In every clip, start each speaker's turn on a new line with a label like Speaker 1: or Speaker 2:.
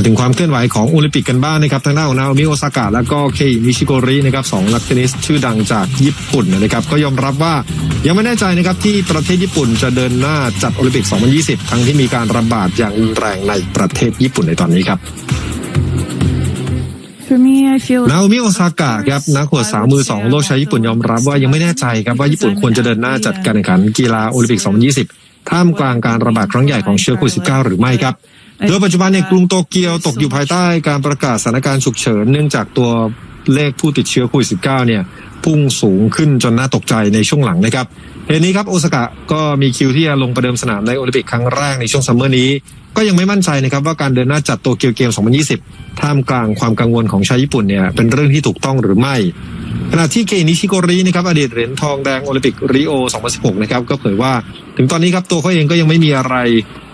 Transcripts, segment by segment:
Speaker 1: มาถึงความเคลื่อนไหวของโอลิมปิกกันบ้างนะครับทางด้านของนาโอมิโอซากะและก็เคอินิชิโกรินะครับสองนักเทนนิสชื่อดังจากญี่ปุ่นนะครับก็ยอมรับว่ายังไม่แน่ใจนะครับที่ประเทศญี่ปุ่นจะเดินหน้าจัดโอลิมปิก 2020 ทั้งที่มีการระบาดอย่างรุนแรงในประเทศญี่ปุ่นในตอนนี้ครับ
Speaker 2: For me, I feel
Speaker 1: นาโอมิโอซากะครับนักหัวสาวมือสองของโลกชาวญี่ปุ่นยอมรับว่ายังไม่แน่ใจครับว่าญี่ปุ่นควรจะเดินหน้าจัดการแข่งขันกีฬาโอลิมปิก 2020 ท่ามกลางการระบาดครั้งใหญ่ของเชื้อโควิด -19 หรือไม่ครับ โดยปัจจุบันในยกรุงโตเกียวตกอยู่ภายใต้การประกาศสถานการณ์ฉุกเฉิน เนื่องจากตัวเลขผู้ติดเชื้อโควิด -19 เนี่ย พุ่งสูงขึ้นจนน่าตกใจในช่วงหลังนะครับเหตุนี้ครับโอซากะก็มีคิวที่จะลงประเดิมสนามในโอลิมปิกครั้งแรกในช่วงซัมเมอร์นี้ ก็ยังไม่มั่นใจนะครับว่าการเดินหน้าจัดโตเกียวเกม 2020 ท่ามกลางความกังวลของชาวญี่ปุ่นเนี่ยเป็นเรื่องที่ถูกต้องหรือไม่ ขณะที่เกนิชิโกรินะครับอดีตเหรียญทองแดงโอลิมปิกริโอ 2016 นะครับก็เผยว่า ถึงตอนนี้ครับตัวเขาเองก็ยังไม่มีอะไรอ่า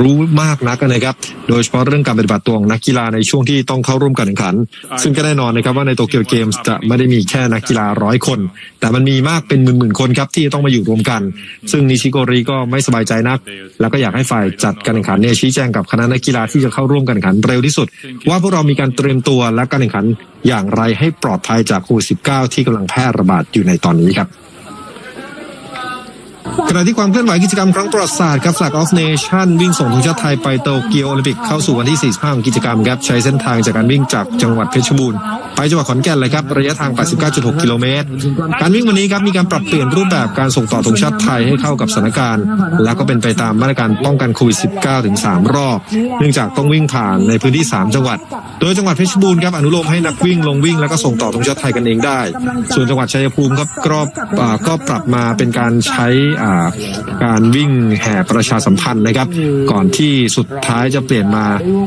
Speaker 1: รู้มากนักนะครับโดยเฉพาะเรื่องการปฏิบัติตัวของนักกีฬาในช่วงที่ต้องเข้าร่วมการแข่งขัน ซึ่งก็แน่นอนนะครับว่าในโตเกียวเกมส์จะไม่ได้มีแค่นักกีฬาร้อยคน แต่มันมีมากเป็นหมื่นๆคนครับที่ต้องมาอยู่รวมกัน ซึ่งนิชิโกริก็ไม่สบายใจนัก แล้วก็อยากให้ฝ่ายจัดการแข่งขันเนี่ยชี้แจงกับคณะนักกีฬาที่จะเข้าร่วมการแข่งขันเร็วที่สุด ว่าพวกเรามีการเตรียมตัวและการแข่งขันอย่างไรให้ปลอดภัยจากโควิด -19 ที่กำลังแพร่ระบาดอยู่ในตอนนี้ครับ ขณะที่ความเคลื่อนไหวกิจกรรมครั้งประวัติศาสตร์ครับ Flag of Nation วิ่งส่งธงชาติไทยไปโตเกียวโอลิมปิกเข้าสู่วันที่ 45 ของกิจกรรมครับใช้เส้นทางจากการวิ่งจากจังหวัดเพชรบูรณ์ไปจังหวัดขอนแก่นเลยครับระยะทาง 89.6 กิโลเมตร การวิ่งวันนี้ครับมีการปรับเปลี่ยนรูปแบบการส่งต่อธงชาติไทยให้เข้ากับสถานการณ์ แล้วก็เป็นไปตามมาตรการป้องกันโควิด -19 ถึง 3 รอบ เนื่องจากต้องวิ่งผ่านในพื้นที่ 3 จังหวัด โดยจังหวัดเพชรบูรณ์ครับอนุโลมให้นักวิ่งลงวิ่งแล้วก็ส่งต่อธงชาติไทยกันเองได้ ส่วนจังหวัดชัยภูมิครับก็ปรับมาเป็นการใช้การวิ่งแห่ประชาสัมพันธ์นะครับ ก่อนที่สุดท้ายจะเปลี่ยนมา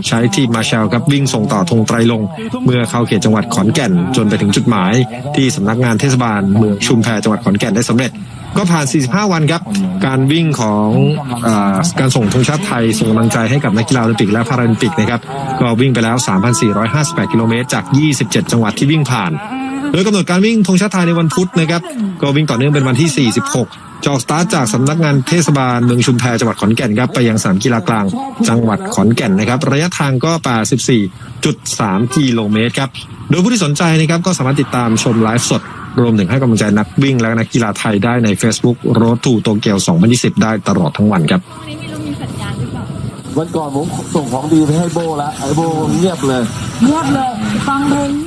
Speaker 1: ใช้ทีมมาแชลครับวิ่งส่งต่อธงไตรลง เมื่อเข้าเขตจังหวัดขอนแก่นจนไปถึงจุดหมาย ที่สำนักงานเทศบาลเมืองชุมแพจังหวัดขอนแก่นได้สำเร็จก็ผ่าน 45 วันครับ การวิ่งของอการส่งธงชาติไทย ส่งกำลังใจให้กับนักกีฬาโอลิมปิกและพาราลิมปิกนะครับ ก็วิ่งไปแล้ว 3,458 กิโลเมตรจาก 27 จังหวัดที่วิ่งผ่าน โดยกำหนดการวิ่งธงชาติไทยในวันพุธนะครับ ก็วิ่งต่อเนื่องเป็นวันที่ 46จอกสตาร์ทจากสำนักงานเทศบาลเมืองชุมแพจังหวัดขอนแก่นครับไปยังสนามกีฬากลางจังหวัดขอนแก่นนะครับ ระยะทางก็84.3 กิโลเมตรครับ โดยผู้ที่สนใจนะครับก็สามารถติดตามชมไลฟ์สดรวมถึงให้กำลังใจนักวิ่งและนักกีฬาไทยได้ใน Facebook Road to Tokyo 2020 ได้ตลอดทั้งวันครับ
Speaker 3: ไม่มีลูกมีสัญญาณหรือเปล่า
Speaker 4: วันก่อนผมส่งของดีไปให้โบแล้วไอ้โบเงียบเลย
Speaker 2: เงียบเลย ฟังเพลง